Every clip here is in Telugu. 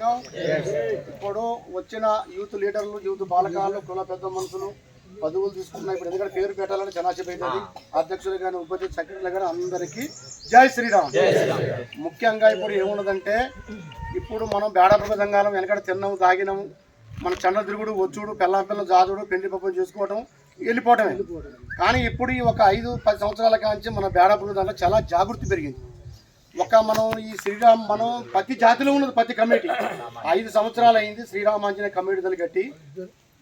సంఘం ఇప్పుడు వచ్చిన యూత్ లీడర్లు యూత్ బాలకాలు కుల పెద్ద మనుషులు పదవులు తీసుకున్నాయి ఇప్పుడు ఎందుకంటే పేరు పెట్టాలని జనాశపోయింది అధ్యక్షులు కానీ ఉపాధ్యక్ష సెక్రటరీలు కానీ అందరికీ జై శ్రీరామ్. ముఖ్యంగా ఇప్పుడు ఏమున్నదంటే ఇప్పుడు మనం బేడపడ సంఘాలం వెనకడ తిన్నాము తాగినాము. మన చండ తిరుగుడు వచ్చుడు పెళ్ళం పిల్ల జాదుడు పెళ్ళి పప్పులు చేసుకోవటం వెళ్ళిపోవటమే. కానీ ఇప్పుడు ఈ ఒక ఐదు పది సంవత్సరాల కాంచి మన దాంట్లో చాలా జాగృతి పెరిగింది. ఒక మనం ఈ శ్రీరామ్ మనం ప్రతి జాతిలో ఉన్నది ప్రతి కమిటీ. ఐదు సంవత్సరాలు అయింది శ్రీరామ్ ఆంజనేయ కమిటీ దళ కట్టి.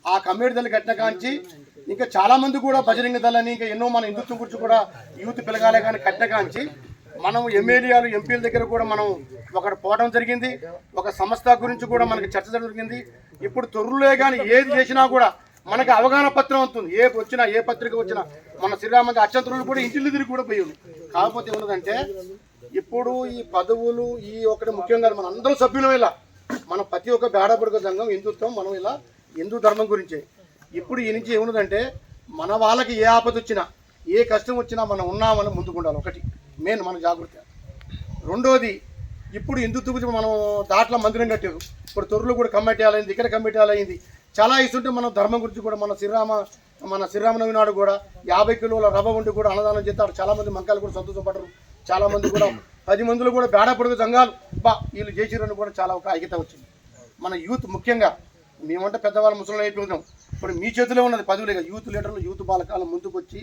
ఆ కమిటీ దళ కట్టిన కాంచి ఇంకా చాలా మంది కూడా బజరంగ దళని ఇంకా ఎన్నో మన హిందుత్వం గురించి కూడా యూత్ పిలగాలే కానీ కట్టిన కాంచి. మనం ఎమ్మెల్యేలు ఎంపీల దగ్గర కూడా మనం ఒకటి పోవడం జరిగింది. ఒక సంస్థ గురించి కూడా మనకి చర్చ జరిగింది. ఇప్పుడు తొర్రులే కానీ ఏది చేసినా కూడా మనకి అవగాహన పత్రం అవుతుంది ఏ వచ్చినా ఏ పత్రిక వచ్చినా మన శ్రీరామంది అచ్చంతరులు కూడా ఇంటిల్లు తిరిగి కూడా పోయి కాకపోతే ఏమన్నదంటే ఇప్పుడు ఈ పదవులు ఈ ఒకటి ముఖ్యంగా మన అందరూ సభ్యులం ఇలా. మన ప్రతి ఒక్క బేడపడుక సంఘం హిందుత్వం మనం ఇలా హిందూ ధర్మం గురించే. ఇప్పుడు ఈ నుంచి ఏమున్నదంటే మన వాళ్ళకి ఏ ఆపద వచ్చినా ఏ కష్టం వచ్చినా మనం ఉన్నామని ముందుకుండాలి ఒకటి. మెయిన్ మన జాగ్రత్త. రెండోది ఇప్పుడు హిందుత్వ గురించి మనం దాంట్లో మందిరం కట్టారు. ఇప్పుడు తొర్రులు కూడా కమిటీ అయింది ఇక్కడ కమిటీ అయింది చాలా ఇస్తుంటే మనం ధర్మం గురించి కూడా మన శ్రీరామ మన శ్రీరామనవమి నాడు కూడా యాభై కిలోల రవ్వ ఉండి కూడా అన్నదానం చేస్తారు చాలా మంది మంకాలు కూడా సంతోషపడరు. చాలా మంది కూడా పది మందిలో కూడా బేడ పొడుగు సంఘాలు బా వీళ్ళు చేసిరని కూడా చాలా ఒక ఐక్యత వచ్చింది. మన యూత్ ముఖ్యంగా మేమంటే పెద్దవాళ్ళ ముసలి అయిపోతున్నాం ఇప్పుడు మీ చేతిలో ఉన్నది పదవులేగా యూత్ లీడర్లు యూత్ బాలకాలు ముందుకు వచ్చి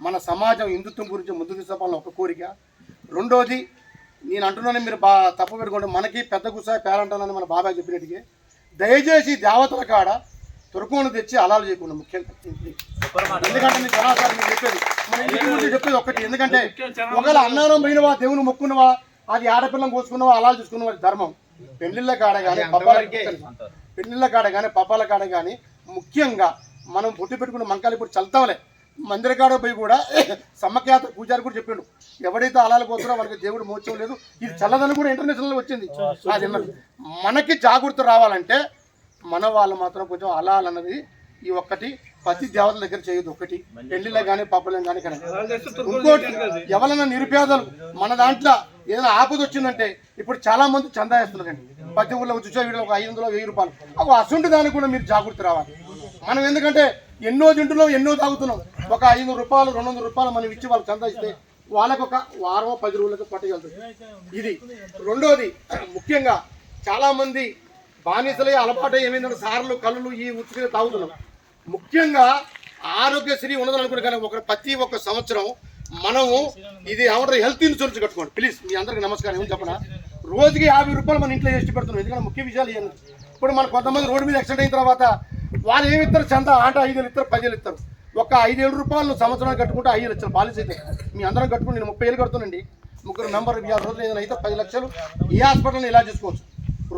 మన సమాజం హిందుత్వం గురించి ముందుకు తీసుకోవాలని ఒక కోరిక. రెండోది నేను అంటున్నాను మీరు బా తప్పు పెట్టుకోండి. మనకి పెద్ద గుసా పేరంటానని మన బాబాయ్ చెప్పినట్టుగా దయచేసి దేవతల కాడ తురుకోను తెచ్చి అలాలు చేయకుండా ముఖ్యంగా. ఎందుకంటే నేను మీకు చెప్పేది చెప్పేది ఒక్కటి. ఎందుకంటే ఒకవేళ అన్నారం పోయినవా దేవుని మొక్కున్నవా అది ఆడపిల్లని కోసుకున్నవా అలాలు చూసుకున్నవా అది ధర్మం. పెళ్ళిళ్ళ కాడ కానీ పబ్బాల పెళ్ళిళ్ళ కాడ కానీ పబ్బాల కాడ కానీ ముఖ్యంగా మనం బొట్టు పెట్టుకున్న మంకాలు ఇప్పుడు చల్తావలే మందిర కాడ పోయి కూడా సమ్మఖ్యాత పూజారి కూడా చెప్పిండు. ఎవడైతే అలాలు పోతారో వాళ్ళకి దేవుడు మోచం లేదు. ఇది చల్లదని కూడా ఇంటర్నేషనల్ వచ్చింది. అది మనకి జాగృతి రావాలంటే మన వాళ్ళు మాత్రం కొంచెం అలాల్ అన్నది ఈ ఒక్కటి. ప్రతి దేవతల దగ్గర చేయదు ఒకటి. పెళ్ళిలో కానీ పబ్బలో కానీ కానీ ఇంకోటి ఎవరైనా నిరుపేదలు మన దాంట్లో ఏదైనా ఆపద వచ్చిందంటే ఇప్పుడు చాలా మంది చందా వేస్తున్నారండి. ప్రతి ఊళ్ళో చూసే వీడియో ఒక ఐదు వందలు వెయ్యి రూపాయలు. ఒక అసంటి దానికి కూడా మీరు జాగృతి రావాలి. మనం ఎందుకంటే ఎన్నో తింటున్నాం ఎన్నో తాగుతున్నాం. ఒక ఐదు రూపాయలు రెండు వందల రూపాయలు మనం ఇచ్చి వాళ్ళకి చందా ఇస్తే వాళ్ళకి ఒక వారం పది రోజులకు పట్టగలుగుతుంది ఇది రెండోది ముఖ్యంగా చాలా మంది బానిసలే అలవాటు ఏమైందంటే సార్లు కళ్ళు ఈ ఉచ్చుకుని తాగుతున్నాం. ముఖ్యంగా ఆరోగ్యశ్రీ ఉన్నదని అనుకునే కానీ ఒక ప్రతి ఒక్క సంవత్సరం మనము ఇది ఏమంటారు హెల్త్ ఇన్సూరెన్స్ కట్టుకోండి. ప్లీజ్ మీ అందరికి నమస్కారం ఏం చెప్పనా? రోజుకి యాభై రూపాయలు మన ఇంట్లో చేసి పెడుతున్నాం. ఎందుకంటే ముఖ్య విషయాలు ఇవన్నీ. ఇప్పుడు మన కొంతమంది రోడ్డు మీద యాక్సిడెంట్ అయిన తర్వాత వాళ్ళు ఏమి ఇస్తారు? చంద ఆట ఐదు వేలు ఇస్తారు పదివేలు ఇస్తారు. ఒక ఐదేళ్ళు రూపాయలు సంవత్సరానికి కట్టుకుంటే ఐదు లక్షలు పాలసీ అయితే. మీ అందరం కట్టుకుని నేను ముప్పై వేలు కడుతున్నాండి ముగ్గురు మెంబర్ యాభై రోజులు ఏదైనా అయితే పది లక్షలు ఈ హాస్పిటల్ని ఇలా చేసుకోవచ్చు.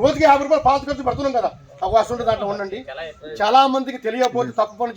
రోజుకి యాభై రూపాయలు పాస్ ఖర్చు పెడుతున్నాం కదా. అవకాశం ఉంటే దాంట్లో ఉండండి. చాలా మందికి తెలియకపోతే తప్పు పనులు చేస్తే